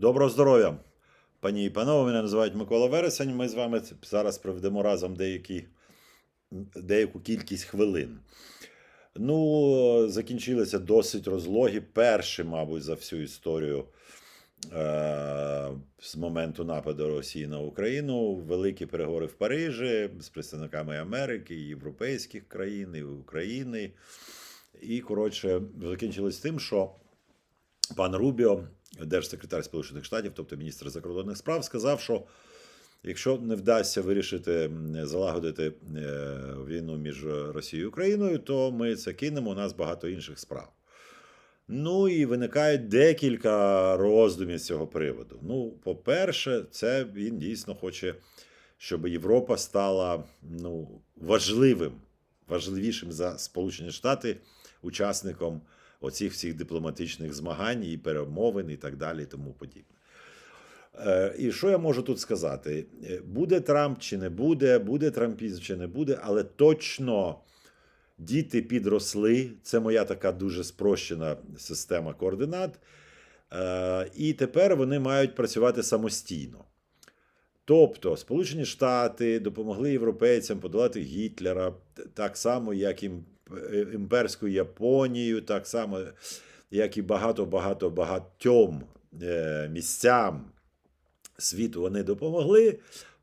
Доброго здоров'я, пані і панове. Мене називають Микола Вересень. Ми з вами зараз проведемо разом деякі, деяку кількість хвилин. Ну, закінчилися досить розлогі. Перші, мабуть, за всю історію е- з моменту нападу Росії на Україну. Великі переговори в Парижі з представниками Америки, європейських країн, і України. І, коротше, закінчилось тим, що пан Рубіо, держсекретар Сполучених Штатів, тобто міністр закордонних справ, сказав, що якщо не вдасться вирішити залагодити е, війну між Росією і Україною, то ми це кинемо. У нас багато інших справ. Ну і виникають декілька роздумів з цього приводу. Ну, по-перше, це він дійсно хоче, щоб Європа стала ну, важливим, важливішим за Сполучені Штати учасником оцих всіх дипломатичних змагань і перемовин, і так далі, тому подібне. Е, І що я можу тут сказати? Е, Буде Трамп чи не буде, буде Трампізм чи не буде, але точно діти підросли. Це моя така дуже спрощена система координат. Е, І тепер вони мають працювати самостійно. Тобто, Сполучені Штати допомогли європейцям подолати Гітлера так само, як і імперську Японію, так само, як і багато-багато багатьом е, місцям світу вони допомогли.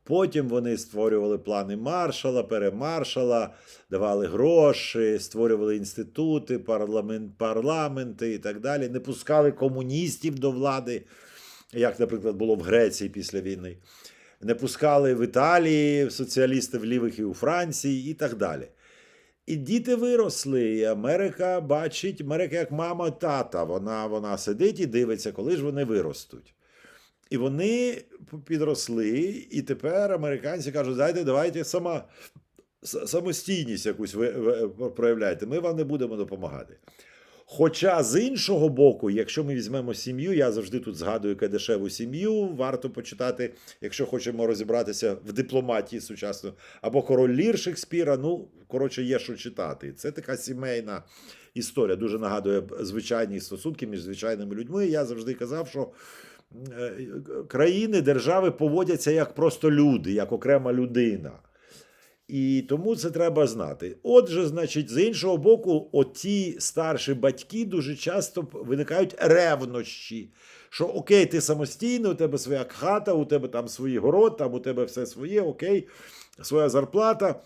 Потім вони створювали плани маршала, перемаршала, давали гроші, створювали інститути, парламент, парламенти і так далі. Не пускали комуністів до влади, як, наприклад, було в Греції після війни. Не пускали в Італії соціалістів лівих і у Франції і так далі. І діти виросли, і Америка бачить, Америка як мама, тата. Вона, вона сидить і дивиться, коли ж вони виростуть. І вони підросли, і тепер американці кажуть: дайте, давайте сама, самостійність якусь ви, ви проявляйте, ми вам не будемо допомагати. Хоча з іншого боку, якщо ми візьмемо сім'ю, я завжди тут згадую кадешеву сім'ю, варто почитати, якщо хочемо розібратися в дипломатії сучасно, або король Лір Шекспіра. Ну, коротше, є що читати. Це така сімейна історія. Дуже нагадує звичайні стосунки між звичайними людьми. Я завжди казав, що е, країни, держави поводяться як просто люди, як окрема людина. І тому це треба знати. Отже, значить, з іншого боку, оті старші батьки дуже часто виникають ревнощі. Що окей, ти самостійний, у тебе своя хата, у тебе там свій город, там у тебе все своє, окей, своя зарплата.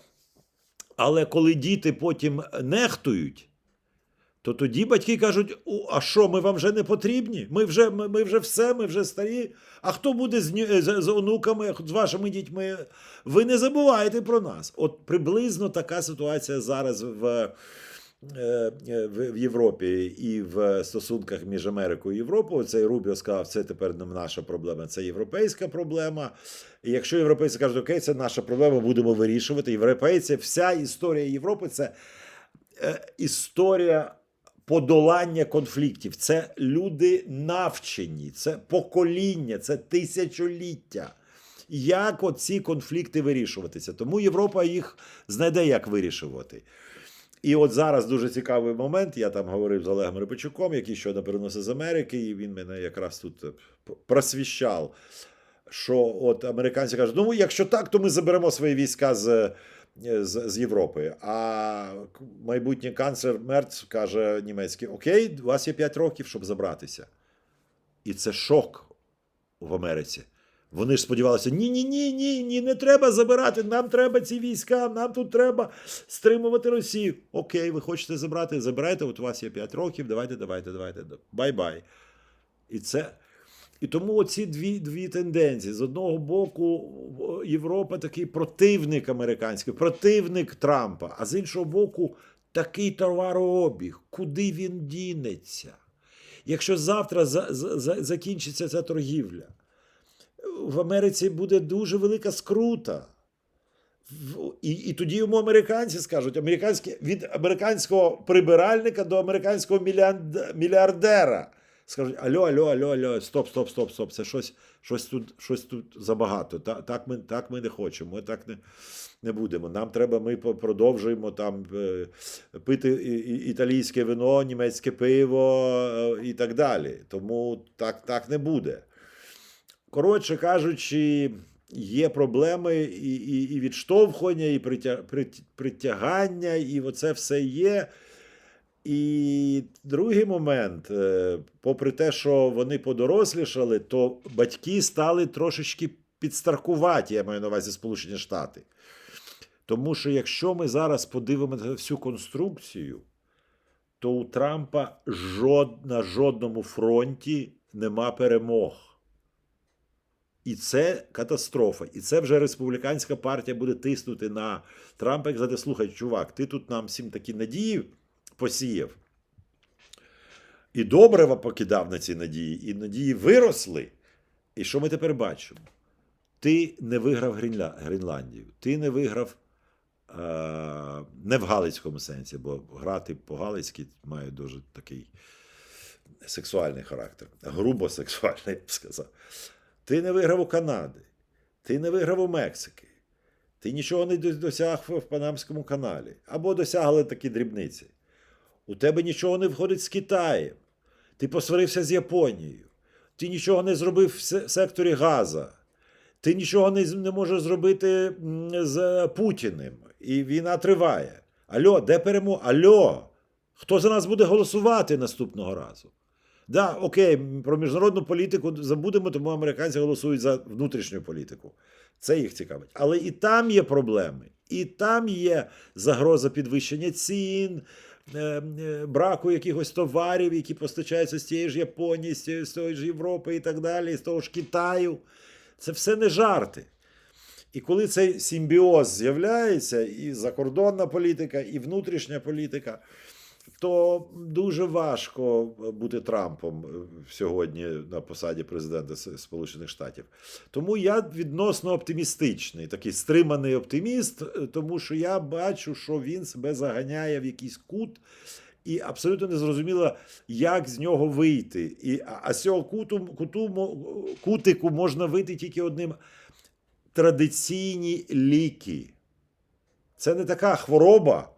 Але коли діти потім нехтують, то тоді батьки кажуть: а що, ми вам вже не потрібні? Ми вже, ми, ми вже все, ми вже старі. А хто буде з, з, з онуками, з вашими дітьми? Ви не забувайте про нас. От приблизно така ситуація зараз в, е, е, в, в Європі і в стосунках між Америкою і Європою. Цей Рубіо сказав, це тепер не наша проблема, це європейська проблема. І якщо європейці кажуть, окей, це наша проблема, будемо вирішувати. Європейці, вся історія Європи це е, історія подолання конфліктів. Це люди навчені, це покоління, це тисячоліття. Як оці конфлікти вирішуватися? Тому Європа їх знайде, як вирішувати. І от зараз дуже цікавий момент. Я там говорив з Олегом Рибачуком, який щойно переносив з Америки, і він мене якраз тут е, просвіщав. Що от американці кажуть, ну якщо так, то ми заберемо свої війська з, з, з Європи. А майбутній канцлер Мерц каже німецький: Окей, у вас є 5 років, щоб забратися. І це шок в Америці. Вони ж сподівалися: ні, ні, ні, ні, ні, не треба забирати. Нам треба ці війська, нам тут треба стримувати Росію. Окей, ви хочете забрати, забирайте, от у вас є 5 років, давайте, давайте, давайте. Бай-бай. І це. І тому оці дві, дві тенденції. З одного боку, Європа такий противник американський, противник Трампа, а з іншого боку, такий товарообіг. Куди він дінеться? Якщо завтра за, за, за- закінчиться ця торгівля, в Америці буде дуже велика скрута. І, і тоді йому американці скажуть, американські, від американського прибиральника до американського мільярдера. Скажуть: альо, альо, альо, альо, стоп, стоп, стоп, стоп. Це щось, щось, тут, щось тут забагато. Та, так, ми, так ми не хочемо, ми так не, не будемо. Нам треба, ми продовжуємо там е, пити італійське вино, німецьке пиво е, і так далі. Тому так, так не буде. коротше кажучи, є проблеми і, і, і відштовхування, і притягання, і оце все є. І другий момент, е, попри те, що вони подорослішали, то батьки стали трошечки підстаркуваті, я маю на увазі Сполучені Штати. Тому що якщо ми зараз подивимося всю конструкцію, то у Трампа жод, на жодному фронті нема перемог. І це катастрофа. І це вже республіканська партія буде тиснути на Трампа і казати: слухай, чувак, ти тут нам всім такі надії посіяв. І добрива покидав на ці надії, і надії виросли. І що ми тепер бачимо? Ти не виграв Грінля... Гренландію, ти не виграв е... не в Галицькому сенсі, бо грати по-галицьки має дуже такий сексуальний характер, грубо сексуальний, я б сказав. Ти не виграв у Канади, ти не виграв у Мексики, ти нічого не досяг в Панамському каналі, або досягли такі дрібниці. У тебе нічого не входить з Китаєм. Ти посварився з Японією. Ти нічого не зробив в секторі Газа. Ти нічого не, не можеш зробити з Путіним. І війна триває. Альо, де перемога? Альо, хто за нас буде голосувати наступного разу? Да, окей, про міжнародну політику забудемо, тому американці голосують за внутрішню політику. Це їх цікавить. Але і там є проблеми, і там є загроза підвищення цін, браку якихось товарів, які постачаються з тієї ж Японії, з тої ж Європи і так далі, з того ж Китаю. Це все не жарти. І коли цей симбіоз з'являється, і закордонна політика, і внутрішня політика, то дуже важко бути Трампом е, сьогодні на посаді президента Сполучених Штатів. Тому я відносно оптимістичний, такий стриманий оптиміст, е, тому що я бачу, що він себе заганяє в якийсь кут. І абсолютно не зрозуміло, як з нього вийти. І, а, з цього куту, куту, кутику можна вийти тільки одним традиційні ліки. Це не така хвороба,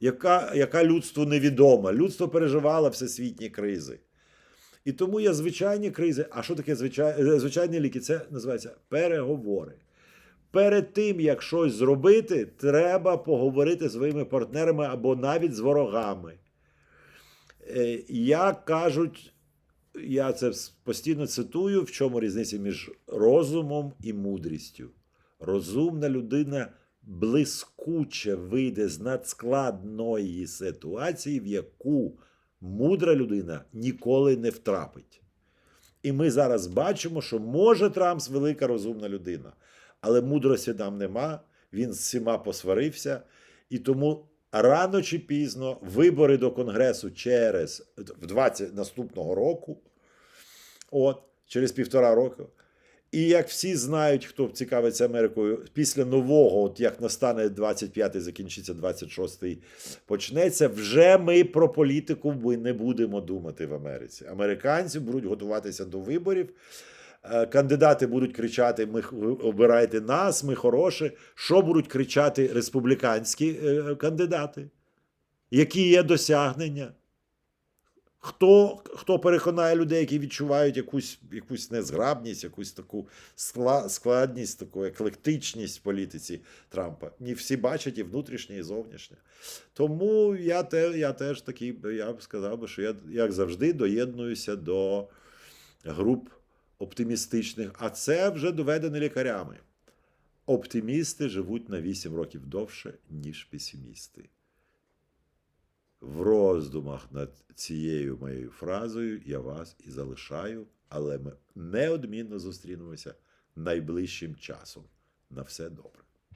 яка, яка людству невідома. Людство переживало всесвітні кризи. І тому є звичайні кризи. А що таке звичай... е, звичайні ліки? Це називається переговори. Перед тим, як щось зробити, треба поговорити з своїми партнерами або навіть з ворогами. Е, Як кажуть, я це постійно цитую, в чому різниця між розумом і мудрістю. Розумна людина блискуче вийде з надскладної ситуації, в яку мудра людина ніколи не втрапить. І ми зараз бачимо, що може Трамп велика розумна людина, але мудрості нам нема, він з всіма посварився, і тому рано чи пізно вибори до Конгресу через в 20 наступного року, от, через півтора року. І як всі знають, хто цікавиться Америкою, після нового, от як настане 25-й, закінчиться 26-й, почнеться, вже ми про політику ми не будемо думати в Америці. Американці будуть готуватися до виборів. Е, Кандидати будуть кричати: Ми обирайте нас, ми хороші. Що будуть кричати республіканські е, кандидати? Які є досягнення? Хто, хто переконає людей, які відчувають якусь, якусь незграбність, якусь таку складність, таку еклектичність в політиці Трампа? Ні, всі бачать і внутрішнє, і зовнішнє. Тому я, те, я теж такий, я б сказав би, що я, як завжди, доєднуюся до груп оптимістичних, а це вже доведено лікарями. Оптимісти живуть на 8 років довше, ніж песимісти. В роздумах над цією моєю фразою я вас і залишаю, але ми неодмінно зустрінемося найближчим часом. На все добре.